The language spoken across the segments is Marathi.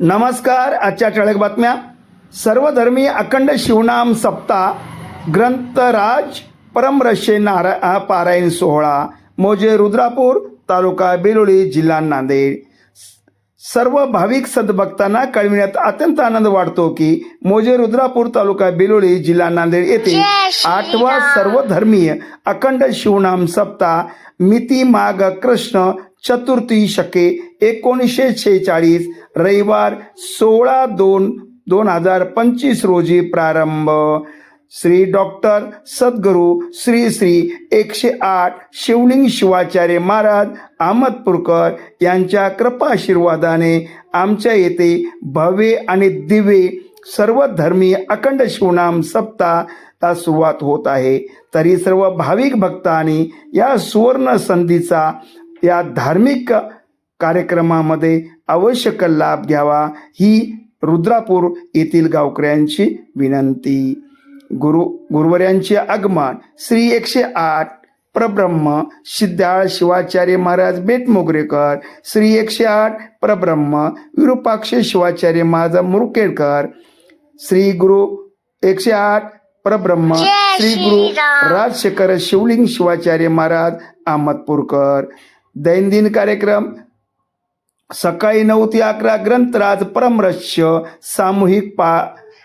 नमस्कार आजच्या ठळक बातम्या सर्वधर्मी अखंड शिवनाम सप्ताह ग्रंथराज परमरशे नारा पारायण सोहळा मोजे रुद्रापूर तालुका बेलोळी जिल्हा नांदेड सर्व भाविक सद्भक्तांना कळविण्यात अत्यंत आनंद वाटतो की मोजे रुद्रापूर तालुका बेलोळी जिल्हा नांदेड येथे. आठवा सर्वधर्मीय अखंड शिवनाम सप्ताह मिती माग कृष्ण चतुर्थी शके एकोणीसशे शेहेचाळीस रविवार सोळा दोन दोन हजार पंचवीस रोजी प्रारंभ. श्री डॉक्टर सद्गुरू श्री श्री एकशे आठ शिवलिंग शिवाचार्य महाराज अहमदपूरकर यांच्या कृपा आशीर्वादाने आमच्या येथे भव्य आणि दिव्य सर्व धर्मी अखंड शिवनाम सप्ताह सुरुवात होत आहे. तरी सर्व भाविक भक्तांनी या सुवर्ण संधीचा या धार्मिक कार्यक्रमामध्ये आवश्यक लाभ घ्यावा ही रुद्रापूर येथील गावकऱ्यांची विनंती गुरु गुरुवर्यांचे आगमन श्री एकशे आठ परब्रह्म सिद्धाळ शिवाचार्य महाराज बेटमोगरेकर श्री एकशे आठ परब्रह्म विरूपाक्ष शिवाचार्य महाराज मुरकेडकर श्री गुरु एकशे आठ परब्रह्म श्री गुरु. राजशेखर शिवलिंग शिवाचार्य महाराज अहमदपूरकर दैनंदिन कार्यक्रम सकाळी नऊ ते अकरा ग्रंथराज परमरस्य सामूहिक पा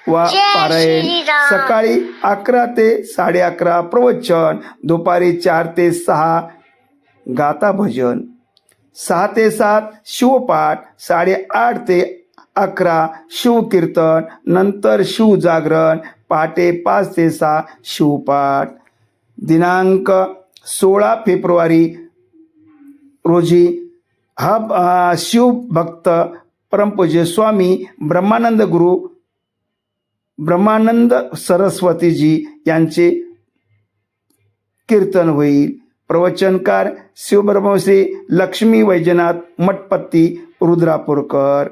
वा पारायण. सकाळी अकरा ते साडे अकरा प्रवचन दुपारी चार ते सहा गाथा भजन सहा ते सात शिवपाठ साडेआठ ते अकरा शिवकीर्तन नंतर शिवजागरण पहाटे पाच ते सहा शिवपाठ दिनांक सोळा फेब्रुवारी रोजी हा शिवभक्त परमपूज्य स्वामी ब्रह्मानंद गुरु ब्रह्मानंद सरस्वतीजी यांचे कीर्तन होईल. प्रवचनकार शिवब्रह्मश्री लक्ष्मी वैजनाथ मठपत्ती रुद्रापूरकर.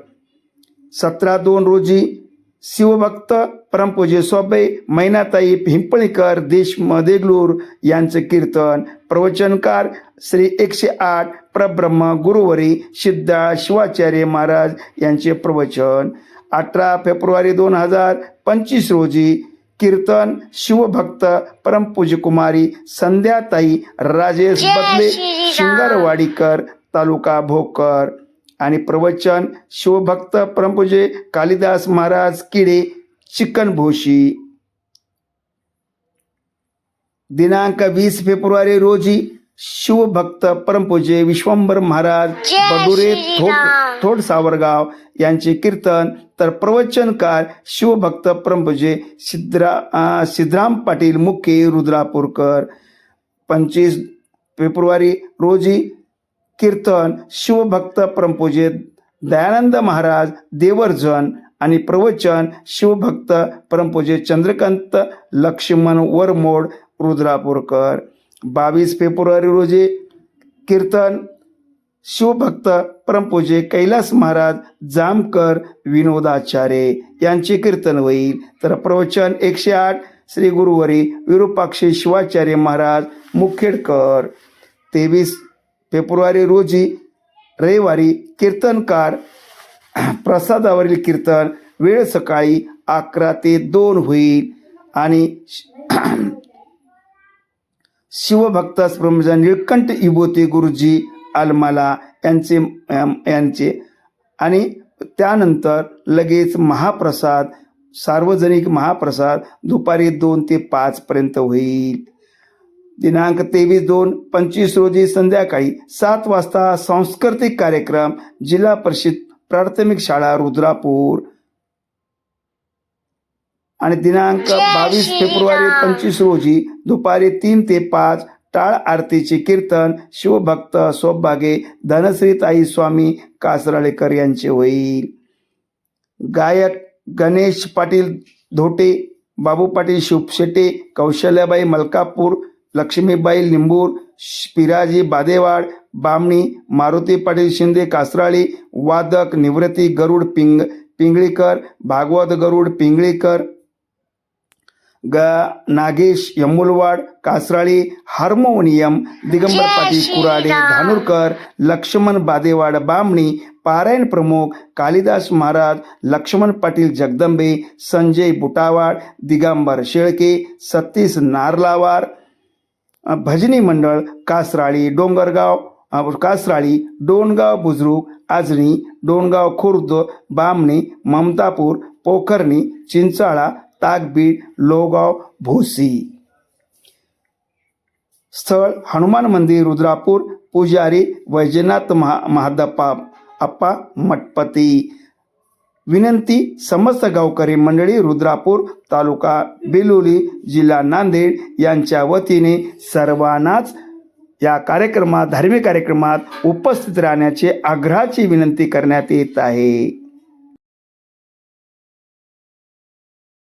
सतरा दोन रोजी शिवभक्त परमपूज्य स्वाबाई मैनाताई पिंपळीकर देश देगलूर यांचं कीर्तन. प्रवचनकार श्री एकशे आठ परब्रह्म गुरुवरी सिद्धा शिवाचार्य महाराज यांचे प्रवचन. अठरा फेब्रुवारी दोन हजार पंचवीस रोजी कीर्तन शिवभक्त परमपूज्य कुमारी संध्याताई राजेश बदले. शिंगारवाडीकर तालुका भोकर. आणि प्रवचन शिवभक्त परमपूज्य कालिदास महाराज किडे चिकनभोशी. दिनांक वीस फेब्रुवारी रोजी शिवभक्त परमपूज्य विश्वंभर महाराज बडुरे थोड श्रीराम. थोड सावरगाव यांचे कीर्तन तर प्रवचनकार शिवभक्त परमपूज्य सिद्धरा सिद्धराम पाटील मुख्य रुद्रापूरकर पंचवीस फेब्रुवारी रोजी कीर्तन शिवभक्त परमपूज्य दयानंद महाराज देवर्जन आणि प्रवचन शिवभक्त परमपूज्य चंद्रकांत लक्ष्मण वरमोड रुद्रापूरकर बावीस फेब्रुवारी रोजी कीर्तन शिवभक्त परमपूजे कैलास महाराज जामकर विनोदाचार्य यांचे कीर्तन होईल. तर प्रवचन एकशे आठ श्री गुरुवरी विरूपाक्षी शिवाचार्य महाराज मुखेडकर. तेवीस फेब्रुवारी रोजी रविवारी कीर्तनकार प्रसादावरील कीर्तन वेळ सकाळी अकरा ते दोन होईल. आणि शिवभक्त प्रमुख निळकंठ इबोते गुरुजी अलमाला यांचे यांचे. आणि त्यानंतर लगेच महाप्रसाद सार्वजनिक महाप्रसाद दुपारी दोन ते पाच पर्यंत होईल. दिनांक तेवीस दोन पंचवीस रोजी संध्याकाळी सात वाजता सांस्कृतिक कार्यक्रम जिल्हा परिषद प्राथमिक शाळा रुद्रापूर. आणि दिनांक बावीस. फेब्रुवारी पंचवीस रोजी दुपारी तीन ते पाच टाळ आरतीचे कीर्तन शिवभक्त सौभागे धनश्रीताई स्वामी कासराळेकर यांचे होईल गायक गणेश पाटील धोटे बाबू पाटील शुभशेटे कौशल्याबाई मलकापूर लक्ष्मीबाई लिंबूर पिराजी बादेवाड बामणी मारुती पाटील शिंदे कासराळी वादक निवृत्ती गरुड पिंग पिंगळीकर भागवत गरुड पिंगळीकर ग नागेश यमुलवाड कासराळी हार्मोनियम दिगंबर पाटील कुराडे. धानुरकर लक्ष्मण बादेवाड बामणी पारायण प्रमुख कालिदास महाराज लक्ष्मण पाटील जगदंबे संजय बुटावाड दिगंबर शेळके सतीश नारलावार भजनी मंडळ कासराळी डोंगरगाव कासराळी डोणगाव बुजरुक आजणी डोणगाव खुर्द बामणी ममतापूर पोखर्णी चिंचाळा ताकबीड लोगाव भोसी. स्थळ हनुमान मंदिर रुद्रापूर पुजारी वैजनाथ महा महादप्पा अप्पा मठपती विनंती समस्त गावकरी मंडळी रुद्रापूर तालुका बेलोली जिल्हा नांदेड यांच्या वतीने सर्वांनाच या कार्यक्रमात धार्मिक कार्यक्रमात उपस्थित राहण्याचे आग्रहाची विनंती करण्यात येत आहे.